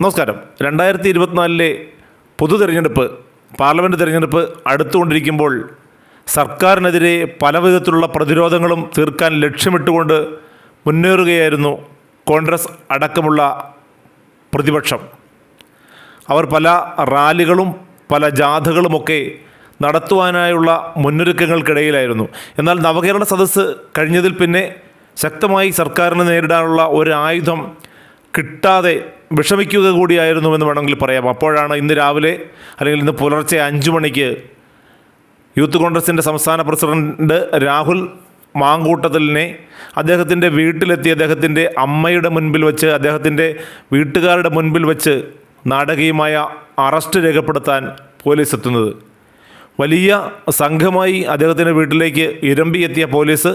നമസ്കാരം. രണ്ടായിരത്തി ഇരുപത്തിനാലിലെ പൊതു തിരഞ്ഞെടുപ്പ് പാർലമെന്റ് തിരഞ്ഞെടുപ്പ് അടുത്തുകൊണ്ടിരിക്കുമ്പോൾ സർക്കാരിനെതിരെ പല വിധത്തിലുള്ള പ്രതിരോധങ്ങളും തീർക്കാൻ ലക്ഷ്യമിട്ടുകൊണ്ട് മുന്നേറുകയായിരുന്നു കോൺഗ്രസ് അടക്കമുള്ള പ്രതിപക്ഷം. അവർ പല റാലികളും പല ജാഥകളുമൊക്കെ നടത്തുവാനായുള്ള മുന്നൊരുക്കങ്ങൾക്കിടയിലായിരുന്നു. എന്നാൽ നവകേരള സദസ്സ് കഴിഞ്ഞതിൽ പിന്നെ ശക്തമായി സർക്കാരിനെ നേരിടാനുള്ള ഒരു ആയുധം കിട്ടാതെ വിഷമിക്കുക കൂടിയായിരുന്നുവെന്ന് വേണമെങ്കിൽ പറയാം. അപ്പോഴാണ് ഇന്ന് രാവിലെ അല്ലെങ്കിൽ ഇന്ന് പുലർച്ചെ അഞ്ചു മണിക്ക് യൂത്ത് കോൺഗ്രസിന്റെ സംസ്ഥാന പ്രസിഡന്റ് രാഹുൽ മാങ്കൂട്ടത്തിലിനെ അദ്ദേഹത്തിന്റെ വീട്ടിലെത്തി അദ്ദേഹത്തിന്റെ അമ്മയുടെ മുൻപിൽ വെച്ച് അദ്ദേഹത്തിന്റെ വീട്ടുകാരുടെ മുൻപിൽ വെച്ച് നാടകീയമായ അറസ്റ്റ് രേഖപ്പെടുത്താൻ പോലീസ് എത്തുന്നത്. വലിയ സംഘമായി അദ്ദേഹത്തിന്റെ വീട്ടിലേക്ക് ഇരമ്പിയെത്തിയ പോലീസ്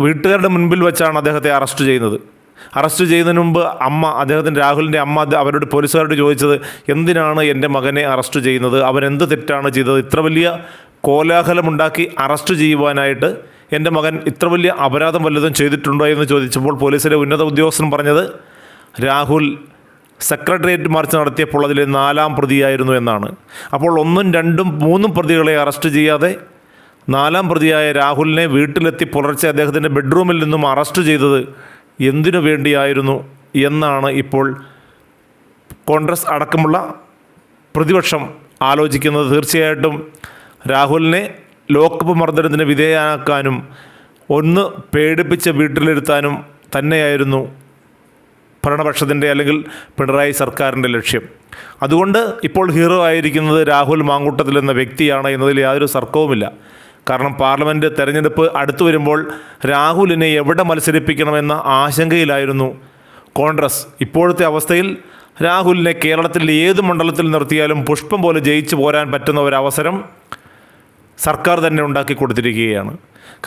വീട്ടുകാരുടെ മുൻപിൽ വെച്ചാണ് അദ്ദേഹത്തെ അറസ്റ്റ് ചെയ്യുന്നത്. അറസ്റ്റ് ചെയ്യുന്നതിന് മുമ്പ് അമ്മ അദ്ദേഹത്തിന്റെ രാഹുലിന്റെ അമ്മ അവരോട് പോലീസുകാരോട് ചോദിച്ചത് എന്തിനാണ് എന്റെ മകനെ അറസ്റ്റ് ചെയ്യുന്നത്? അവൻ എന്ത് തെറ്റാണ് ചെയ്തത്? ഇത്ര വലിയ കോലാഹലമുണ്ടാക്കി അറസ്റ്റ് ചെയ്യുവാനായിട്ട് എന്റെ മകൻ ഇത്ര വലിയ അപരാധം വല്ലതും ചെയ്തിട്ടുണ്ടോ എന്ന് ചോദിച്ചപ്പോൾ പോലീസിലെ ഉന്നത ഉദ്യോഗസ്ഥൻ പറഞ്ഞത് രാഹുൽ സെക്രട്ടേറിയറ്റ് മാർച്ച് നടത്തിയപ്പോൾ അതിലെ നാലാം പ്രതിയായിരുന്നു എന്നാണ്. അപ്പോൾ ഒന്നും രണ്ടും മൂന്നും പ്രതികളെ അറസ്റ്റ് ചെയ്യാതെ നാലാം പ്രതിയായ രാഹുലിനെ വീട്ടിലെത്തി പുലർച്ചെ അദ്ദേഹത്തിന്റെ ബെഡ്റൂമിൽ നിന്നും അറസ്റ്റ് ചെയ്തത് എന്തിനു വേണ്ടിയായിരുന്നു എന്നാണ് ഇപ്പോൾ കോൺഗ്രസ് അടക്കമുള്ള പ്രതിപക്ഷം ആലോചിക്കുന്നത്. തീർച്ചയായിട്ടും രാഹുലിനെ ലോക്കപ്പ് മർദ്ദനത്തിന് വിധേയനാക്കാനും ഒന്ന് പേടിപ്പിച്ച് വീട്ടിലിരുത്താനും തന്നെയായിരുന്നു ഭരണപക്ഷത്തിന്റെ അല്ലെങ്കിൽ പിണറായി സർക്കാരിന്റെ ലക്ഷ്യം. അതുകൊണ്ട് ഇപ്പോൾ ഹീറോ ആയിരിക്കുന്നത് രാഹുൽ മാങ്കൂട്ടത്തിൽ എന്ന വ്യക്തിയാണ് എന്നതിൽ യാതൊരു തർക്കവുമില്ല. കാരണം പാർലമെന്റ് തെരഞ്ഞെടുപ്പ് അടുത്തു വരുമ്പോൾ രാഹുലിനെ എവിടെ മത്സരിപ്പിക്കണമെന്ന ആശങ്കയിലായിരുന്നു കോൺഗ്രസ്. ഇപ്പോഴത്തെ അവസ്ഥയിൽ രാഹുലിനെ കേരളത്തിലെ ഏത് മണ്ഡലത്തിൽ നിർത്തിയാലും പുഷ്പം പോലെ ജയിച്ചു പോരാൻ പറ്റുന്ന ഒരവസരം സർക്കാർ തന്നെ ഉണ്ടാക്കി കൊടുത്തിരിക്കുകയാണ്.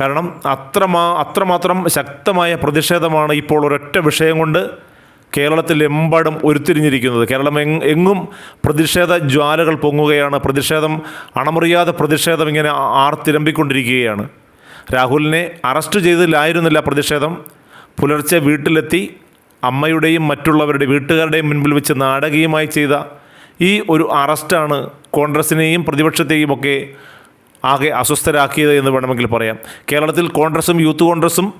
കാരണം അത്രമാ അത്രമാത്രം ശക്തമായ പ്രതിഷേധമാണ് ഇപ്പോൾ ഒരൊറ്റ വിഷയം കൊണ്ട് കേരളത്തിലെമ്പാടും ഉരുത്തിരിഞ്ഞിരിക്കുന്നത്. കേരളം എങ് എങ്ങും പ്രതിഷേധ ജ്വാലകൾ പൊങ്ങുകയാണ്. പ്രതിഷേധം അണമുറിയാതെ പ്രതിഷേധം ഇങ്ങനെ ആർത്തിരമ്പിക്കൊണ്ടിരിക്കുകയാണ് രാഹുലിനെ അറസ്റ്റ് ചെയ്തില്ലായിരുന്നില്ല പ്രതിഷേധം. പുലർച്ചെ വീട്ടിലെത്തി അമ്മയുടെയും മറ്റുള്ളവരുടെ വീട്ടുകാരുടെയും മുൻപിൽ വെച്ച് നാടകീയമായി ചെയ്ത ഈ ഒരു അറസ്റ്റാണ് കോൺഗ്രസിനെയും പ്രതിപക്ഷത്തെയും ഒക്കെ ആകെ അസ്വസ്ഥരാക്കിയത് എന്ന് വേണമെങ്കിൽ പറയാം. കേരളത്തിൽ കോൺഗ്രസും യൂത്ത് കോൺഗ്രസും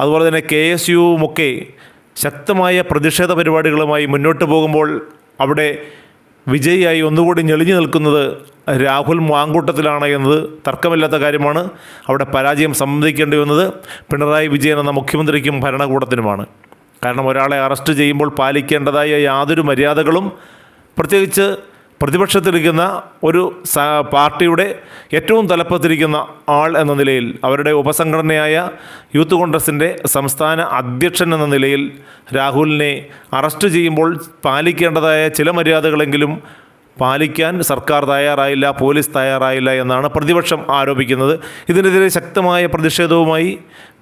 അതുപോലെ തന്നെ കെ എസ് യുവുമൊക്കെ ശക്തമായ പ്രതിഷേധ പരിപാടികളുമായി മുന്നോട്ട് പോകുമ്പോൾ അവിടെ വിജയിയായി ഒന്നുകൂടി ഞെളിഞ്ഞു നിൽക്കുന്നത് രാഹുൽ മാങ്കൂട്ടത്തിലാണ് എന്നത് തർക്കമില്ലാത്ത കാര്യമാണ്. അവിടെ പരാജയം സമ്മതിക്കേണ്ടി വന്നത് പിണറായി വിജയൻ എന്ന മുഖ്യമന്ത്രിക്കും ഭരണകൂടത്തിനുമാണ്. കാരണം ഒരാളെ അറസ്റ്റ് ചെയ്യുമ്പോൾ പാലിക്കേണ്ടതായ യാതൊരു മര്യാദകളും പ്രത്യേകിച്ച് പ്രതിപക്ഷത്തിരിക്കുന്ന ഒരു പാർട്ടിയുടെ ഏറ്റവും തലപ്പത്തിരിക്കുന്ന ആൾ എന്ന നിലയിൽ അവരുടെ ഉപസംഘടനയായ യൂത്ത് കോൺഗ്രസിന്റെ സംസ്ഥാന അധ്യക്ഷൻ എന്ന നിലയിൽ രാഹുലിനെ അറസ്റ്റ് ചെയ്യുമ്പോൾ പാലിക്കേണ്ടതായ ചില മര്യാദകളെങ്കിലും പാലിക്കാൻ സർക്കാർ തയ്യാറായില്ല പോലീസ് തയ്യാറായില്ല എന്നാണ് പ്രതിപക്ഷം ആരോപിക്കുന്നത്. ഇതിനെതിരെ ശക്തമായ പ്രതിഷേധവുമായി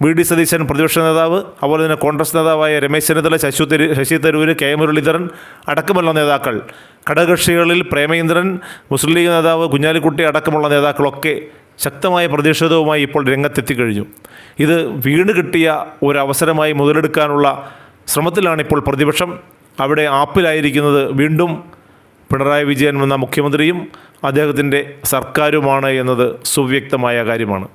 വി. ഡി. സതീശൻ പ്രതിപക്ഷ നേതാവ് അതുപോലെ തന്നെ കോൺഗ്രസ് നേതാവായ രമേശ് ചെന്നിത്തല ശശി തരൂർ ശശി തരൂർ കെ. മുരളീധരൻ അടക്കമുള്ള നേതാക്കൾ ഘടകകക്ഷികളിൽ പ്രേമേന്ദ്രൻ മുസ്ലിം ലീഗ് നേതാവ് കുഞ്ഞാലിക്കുട്ടി അടക്കമുള്ള നേതാക്കളൊക്കെ ശക്തമായ പ്രതിഷേധവുമായി ഇപ്പോൾ രംഗത്തെത്തിക്കഴിഞ്ഞു. ഇത് വീണ് കിട്ടിയ ഒരവസരമായി മുതലെടുക്കാനുള്ള ശ്രമത്തിലാണ് ഇപ്പോൾ പ്രതിപക്ഷം. അവിടെ ആപ്പിലായിരിക്കുന്നത് വീണ്ടും പിണറായി വിജയൻ എന്ന മുഖ്യമന്ത്രിയും അദ്ദേഹത്തിന്റെ സർക്കാരുമാണ് എന്നത് സുവ്യക്തമായ കാര്യമാണ്.